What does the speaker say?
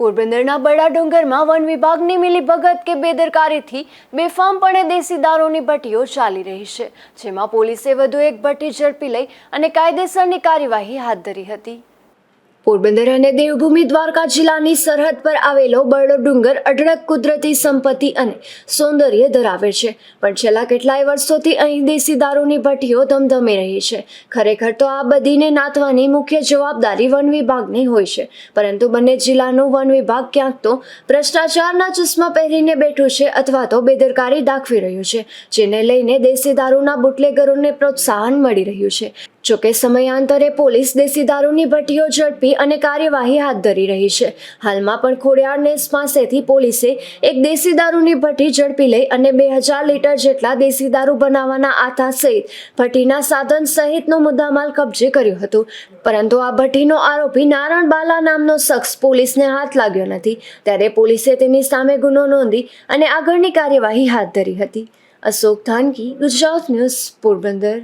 પોરબંદરના બડા ડુંગરમાં વન વિભાગની મિલીભગત કે બેદરકારીથી બેફામપણે દેશી દારૂની ભટ્ટીઓ ચાલી રહી છે, જેમાં પોલીસે વધુ એક ભટ્ટી ઝડપી લઈ અને કાયદેસરની કાર્યવાહી હાથ ધરી હતી. પોરબંદર અને દેવભૂમિ દ્વારકા જિલ્લાની સરહદ પર આવેલો બરડો ડુંગર અઢળક કુદરતી સંપત્તિ અને સૌંદર્ય ધરાવે છે. પણ છેલ્લા કેટલાય વર્ષોથી અહીં દેશી દારૂની ભટ્ટીઓ ધમધમી રહી છે. ખરેખર તો આ બધીને નાથવાની મુખ્ય જવાબદારી વન વિભાગની હોય છે. પરંતુ બંને જિલ્લાનું વન વિભાગ ક્યાંક તો ભ્રષ્ટાચારના ચશ્મા પહેરીને બેઠું છે અથવા તો બેદરકારી દાખવી રહ્યું છે, જેને લઈને દેશી દારૂના બુટલેગરોને પ્રોત્સાહન મળી રહ્યું છે. જોકે સમયાંતરે પોલીસ દેશી દારૂની ભટ્ટીઓ ઝડપી અને કાર્યવાહી હાથ ધરી રહી છે. હાલમાં પણ ખોડિયાર નેસ પાસેથી પોલીસે એક દેશી દારૂની ભઠ્ઠી ઝડપી લઈ અને બે હજાર લીટર જેટલા દેશી દારૂ બનાવવાના આથા સહિત ભઠ્ઠીના સાધન સહિતનો મુદ્દામાલ કબજે કર્યું હતું. પરંતુ આ ભટ્ટીનો આરોપી નારણ બાલા નામનો શખ્સ પોલીસને હાથ લાગ્યો નથી. ત્યારે પોલીસે તેની સામે ગુનો નોંધી અને આગળની કાર્યવાહી હાથ ધરી હતી. અશોક થાનકી ગુજરાત ન્યૂઝ પોરબંદર.